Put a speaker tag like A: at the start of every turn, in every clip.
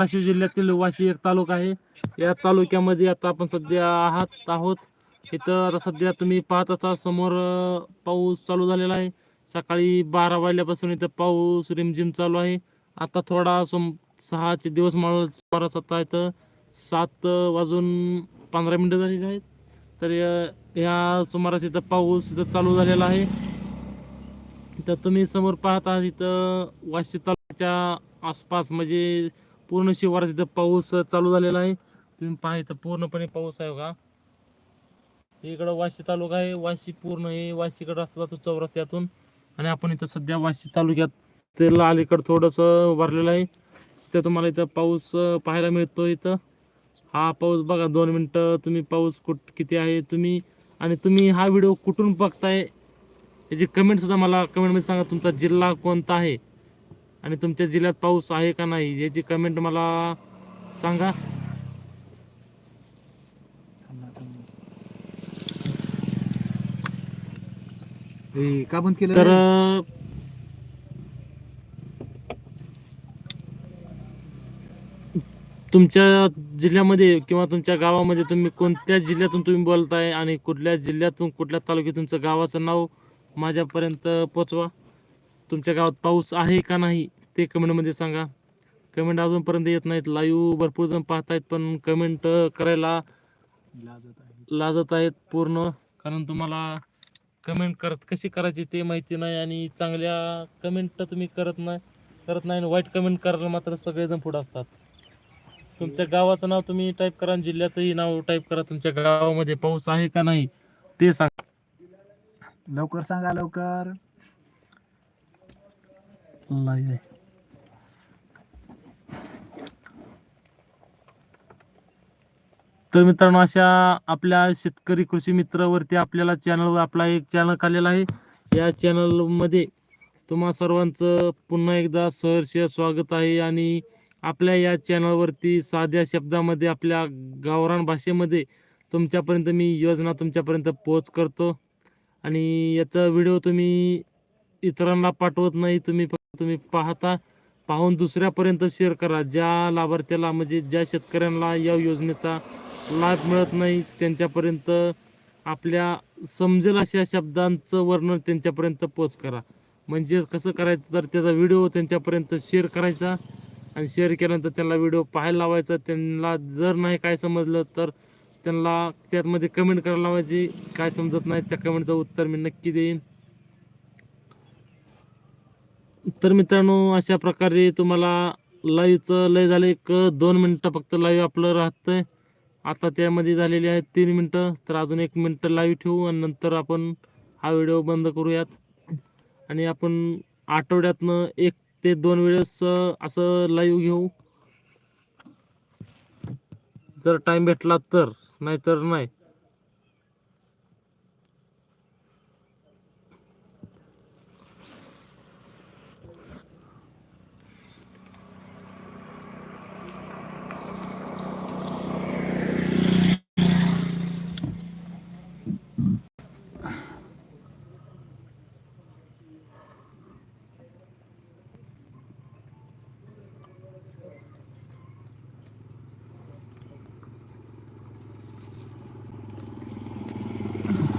A: वाशिम जिल्ह्यातील वाशी एक तालुका आहे. या तालुक्यामध्ये आता आपण सध्या आहात आहोत. इथं आता सध्या तुम्ही पाहत आता समोर पाऊस चालू झालेला आहे. सकाळी बारा वाजल्यापासून इथं पाऊस रिमझिम चालू आहे. आता थोडा सम सहाचे दिवस माळ सुमारास आता इथं सात वाजून पंधरा मिनटं झालेली आहेत. तर ह्या सुमारास इथं पाऊस इथं चालू झालेला आहे. तर तुम्ही समोर पाहता इथं वाशी तालुक्याच्या आसपास म्हणजे पूर्ण शिवारात इथं पाऊस चालू झालेला आहे. तुम्ही पहा इथं पूर्णपणे पाऊस आहे का इकडं वाशी तालुका आहे. वाशी पूर्ण हे वाशीकडं रस्ता जातो चौरस्त्यातून आणि आपण इथं सध्या वाशी तालुक्यात तेला अलीकडं थोडंसं भरलेलं आहे. तिथं तुम्हाला इथं पाऊस पाहायला मिळतो इथं. हा पाऊस बघा दोन मिनटं तुम्ही पाऊस कुठ किती आहे तुम्ही. आणि तुम्ही हा व्हिडिओ कुठून बघताय? याची कमेंटसुद्धा मला कमेंटमध्ये सांगा. तुमचा जिल्हा कोणता आहे? आणि तुमच्या जिल्ह्यात पाऊस आहे का नाही याची कमेंट मला सांगा
B: का बंद केलं
A: तर? तुमच्या जिल्ह्यामध्ये किंवा तुमच्या गावामध्ये तुम्ही कोणत्या जिल्ह्यातून तुम्ही बोलताय आणि कुठल्या जिल्ह्यातून कुठल्या तालुक्यात तुमचं गावाचं नाव माझ्यापर्यंत पोचवा तुमच्या गावात पाऊस आहे का नाही ते कमेंटमध्ये सांगा. कमेंट अजूनपर्यंत येत नाहीत. लाईव्ह भरपूर जण पाहतायत पण कमेंट करायला
B: लाजत
A: लाजत आहेत पूर्ण. कारण तुम्हाला कमेंट करत कशी करायची ते माहिती नाही आणि चांगल्या कमेंट तुम्ही करत नाही करत नाही आणि वाईट कमेंट करायला मात्र सगळेजण पुढे असतात. तुमच्या गावाचं नाव तुम्ही टाईप करा आणि जिल्ह्याचंही नाव टाईप करा. तुमच्या गावामध्ये पाऊस आहे का नाही ते सांगा.
B: लवकर सांगा लवकर.
A: Live तर मित्रांनो अशा आपल्या शेतकरी कृषी मित्रावरती आपल्याला चॅनलवर आपला एक चॅनल काढलेला आहे. या चॅनलमध्ये तुम्हा सर्वांचं पुन्हा एकदा सहर्ष स्वागत आहे आणि आपल्या या चॅनलवरती साध्या शब्दामध्ये आपल्या गावरान भाषेमध्ये तुमच्यापर्यंत मी योजना तुमच्यापर्यंत पोच करतो. आणि याचा व्हिडिओ तुम्ही इतरांना पाठवत नाही तुम्ही तुम्ही पाहता पाहून दुसऱ्यापर्यंत शेअर करा. ज्या लाभार्थ्याला म्हणजे ज्या शेतकऱ्यांना या योजनेचा लाभ मिळत नाही त्यांच्यापर्यंत आपल्या समजेल अशा शब्दांचं वर्णन त्यांच्यापर्यंत पोच करा. म्हणजे कसं करायचं? तर त्याचा व्हिडिओ त्यांच्यापर्यंत शेअर करायचा आणि शेअर केल्यानंतर त्यांना व्हिडिओ पाहायला लावायचा. त्यांना जर नाही काय समजलं तर त्यांना त्यातमध्ये कमेंट करायला लावायची. काय समजत नाही त्या कमेंटचं उत्तर मी नक्की देईन. तर मित्रांनो अशा प्रकारे तुम्हाला लाईव्हचं लय झालं. एक दोन मिनटं फक्त लाईव्ह आपलं राहतंय. आता त्यामध्ये झालेले आहेत तीन मिनटं. तर अजून एक मिनटं लाईव्ह ठेवू आणि नंतर आपण हा व्हिडिओ बंद करूयात. आणि आपण आठवड्यातनं एक ते दोन वेळेस असं लाईव्ह घेऊ. जर टाईम भेटला तर नाहीतर नाही.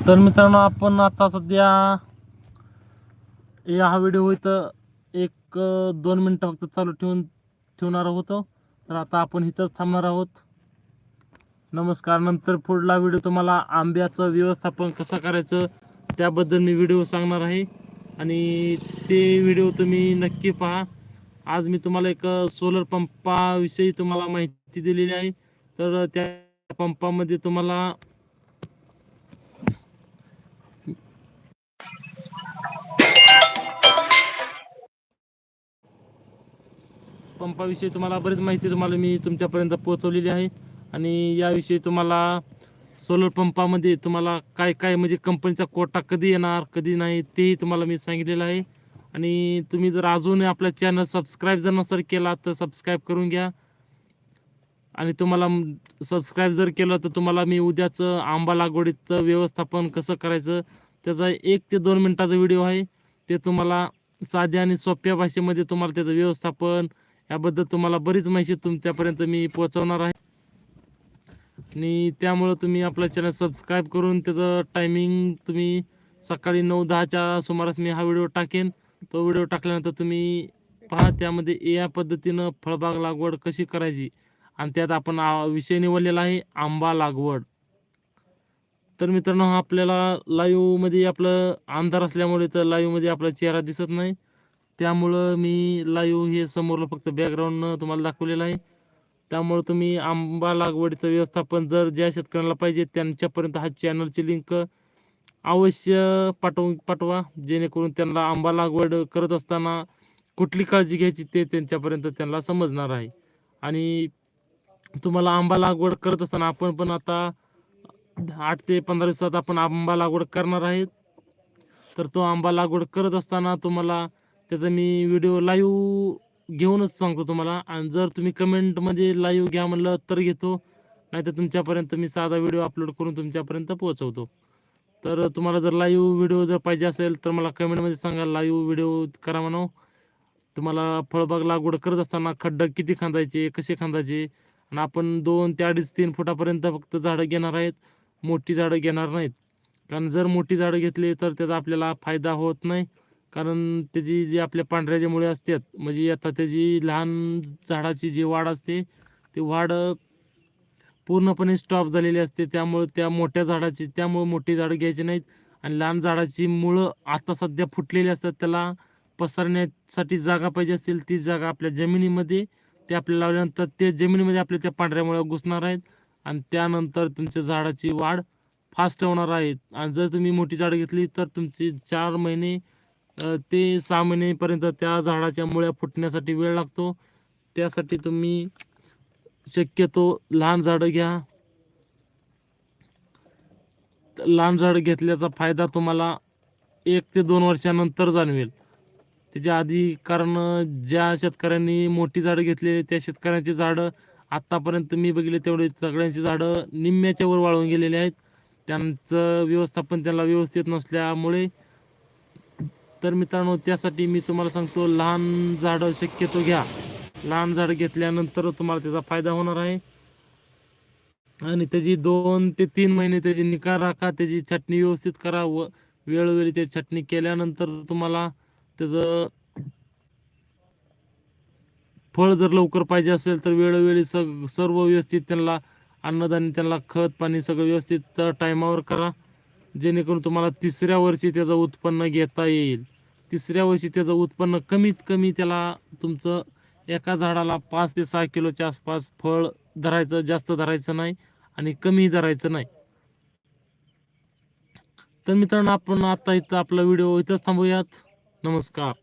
A: तर मित्रांनो आपण आता सध्या या हा व्हिडिओ इथं एक दोन मिनटं फक्त चालू ठेवून ठेवणार होतो तर आता आपण इथंच थांबणार आहोत. नमस्कार. नंतर पुढला व्हिडिओ तुम्हाला आंब्याचं व्यवस्थापन कसं करायचं त्याबद्दल मी व्हिडिओ सांगणार आहे. आणि ते व्हिडिओ तुम्ही नक्की पहा. आज मी तुम्हाला एक सोलर पंपाविषयी तुम्हाला माहिती दिलेली आहे. तर त्या पंपामध्ये तुम्हाला पंपाविषयी तुम्हाला बरीच माहिती तुम्हाला मी तुमच्यापर्यंत पोहोचवलेली आहे. आणि याविषयी तुम्हाला सोलर पंपामध्ये तुम्हाला काय काय म्हणजे कंपनीचा कोटा कधी येणार कधी नाही तेही तुम्हाला मी सांगितलेलं आहे. आणि तुम्ही जर अजूनही आपल्या चॅनल सबस्क्राईब जर नसेल केला तर सबस्क्राईब करून घ्या. आणि तुम्हाला सबस्क्राईब जर केलं तर तुम्हाला मी उद्याचं आंबा लागवडीचं व्यवस्थापन कसं करायचं त्याचा एक ते दोन मिनटाचा व्हिडिओ आहे. ते तुम्हाला साध्या आणि सोप्या भाषेमध्ये तुम्हाला त्याचं व्यवस्थापन ह्याबद्दल तुम्हाला बरीच माहिती तुमच्यापर्यंत मी पोहोचवणार आहे. आणि त्यामुळं तुम्ही आपला चॅनल सबस्क्राईब करून त्याचं टायमिंग तुम्ही सकाळी नऊ दहाच्या सुमारास मी हा व्हिडिओ टाकेन. तो व्हिडिओ टाकल्यानंतर तुम्ही पहा त्यामध्ये या पद्धतीनं फळबाग लागवड कशी करायची. आणि त्यात आपण विषय निवडलेला आहे आंबा लागवड. तर मित्रांनो हा आपल्याला लाईव्हमध्ये आपलं अंधार असल्यामुळे तर लाईव्हमध्ये आपला चेहरा दिसत नाही. त्यामुळं मी लाईव्ह हे समोरलं फक्त बॅकग्राऊंडनं तुम्हाला दाखवलेलं आहे. त्यामुळं तुम्ही आंबा लागवडीचं व्यवस्थापन जर ज्या शेतकऱ्यांना पाहिजे त्यांच्यापर्यंत हा चॅनलची लिंक अवश्य पाठवून पाठवा. जेणेकरून त्यांना आंबा लागवड करत असताना कुठली काळजी घ्यायची ते त्यांच्यापर्यंत त्यांना समजणार आहे. आणि तुम्हाला आंबा लागवड करत असताना आपण पण आता आठ ते पंधरा दिवसात आपण आंबा लागवड करणार आहेत. तर तो आंबा लागवड करत असताना तुम्हाला त्याचा मी व्हिडिओ लाईव्ह घेऊनच सांगतो तुम्हाला. आणि जर तुम्ही कमेंटमध्ये लाईव्ह घ्या म्हणलं तर घेतो. नाहीतर तुमच्यापर्यंत मी साधा व्हिडिओ अपलोड करून तुमच्यापर्यंत पोहोचवतो. तर तुम्हाला जर लाईव्ह व्हिडिओ जर पाहिजे असेल तर मला कमेंटमध्ये सांगा. लाईव्ह व्हिडिओ करा म्हणा तुम्हाला फळबाग लागवड करत असताना खड्डा किती खांदायचे कसे खांदायचे? आणि आपण दोन ते अडीच तीन फुटापर्यंत फक्त झाडं घेणार आहेत. मोठी झाडं घेणार नाहीत. कारण जर मोठी झाडं घेतली तर त्याचा आपल्याला फायदा होत नाही. कारण त्याची जी आपल्या पांढऱ्या जे मुळे असतात म्हणजे आता त्याची लहान झाडाची जी वाढ असते ती वाढ पूर्णपणे स्टॉप झालेली असते. त्यामुळे त्या मोठ्या झाडाची त्यामुळे मोठी झाडं घ्यायची नाहीत. आणि लहान झाडाची मुळं आता सध्या फुटलेली असतात त्याला पसरण्यासाठी जागा पाहिजे असेल ती जागा आपल्या जमिनीमध्ये ते आपल्याला लावल्यानंतर ते जमिनीमध्ये आपल्या त्या पांढऱ्या मुळ्या घुसणार आहेत. आणि त्यानंतर तुमच्या झाडाची वाढ फास्ट होणार आहे. आणि जर तुम्ही मोठी झाडं घेतली तर तुमची चार महिने ते सहा महिनेपर्यंत त्या झाडाच्या मुळ्या फुटण्यासाठी वेळ लागतो. त्यासाठी तुम्ही शक्यतो लहान झाडं घ्या. लहान झाडं घेतल्याचा फायदा तुम्हाला एक ते दोन वर्षानंतर जाणवेल. त्याच्या आधी कारण ज्या शेतकऱ्यांनी मोठी झाडं घेतलेली त्या शेतकऱ्यांची झाडं आत्तापर्यंत मी बघितले तेवढे सगळ्यांची झाडं निम्म्याच्या वर वाळून गेलेली आहेत. त्यांचं व्यवस्थापन त्यांना व्यवस्थित नसल्यामुळे तर मित्रांनो त्यासाठी मी तुम्हाला सांगतो लहान झाडं शक्यतो घ्या. लहान झाडं घेतल्यानंतर तुम्हाला त्याचा फायदा होणार आहे. आणि त्याची दोन ते तीन महिने त्याची निकाल राखा त्याची छटणी व्यवस्थित करा. व वेळोवेळी त्याची छटणी केल्यानंतर तुम्हाला त्याचं फळ जर लवकर पाहिजे असेल तर वेळोवेळी सग सर्व व्यवस्थित त्यांना अन्नदान त्यांना खत पाणी सगळं व्यवस्थित टायमावर करा. जेणेकरून तुम्हाला तिसऱ्या वर्षी त्याचं उत्पन्न घेता येईल. तिसऱ्या वर्षी त्याचं उत्पन्न कमीत कमी त्याला तुमचं एका झाडाला पाच ते सहा किलोच्या आसपास फळ धरायचं जास्त धरायचं नाही आणि कमी धरायचं नाही. तर मित्रांनो आपण आता इथं आपला व्हिडिओ इथंच थांबूयात. नमस्कार.